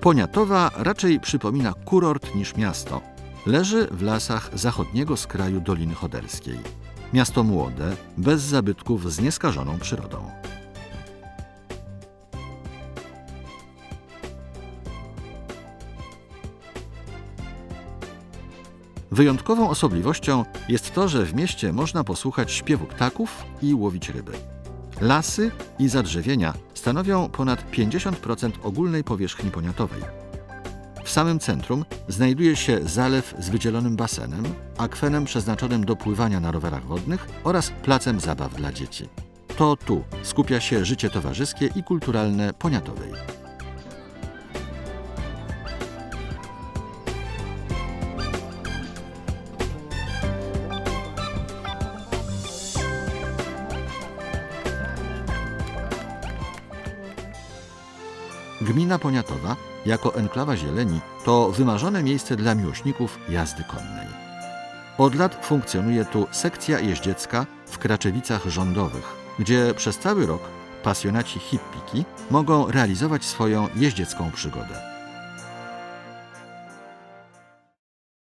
Poniatowa raczej przypomina kurort niż miasto. Leży w lasach zachodniego skraju Doliny Choderskiej. Miasto młode, bez zabytków z nieskażoną przyrodą. Wyjątkową osobliwością jest to, że w mieście można posłuchać śpiewu ptaków i łowić ryby. Lasy i zadrzewienia stanowią ponad 50% ogólnej powierzchni poniatowej. W samym centrum znajduje się zalew z wydzielonym basenem, akwenem przeznaczonym do pływania na rowerach wodnych oraz placem zabaw dla dzieci. To tu skupia się życie towarzyskie i kulturalne poniatowej. Gmina Poniatowa, jako enklawa zieleni, to wymarzone miejsce dla miłośników jazdy konnej. Od lat funkcjonuje tu sekcja jeździecka w Kraczewicach Rządowych, gdzie przez cały rok pasjonaci hippiki mogą realizować swoją jeździecką przygodę.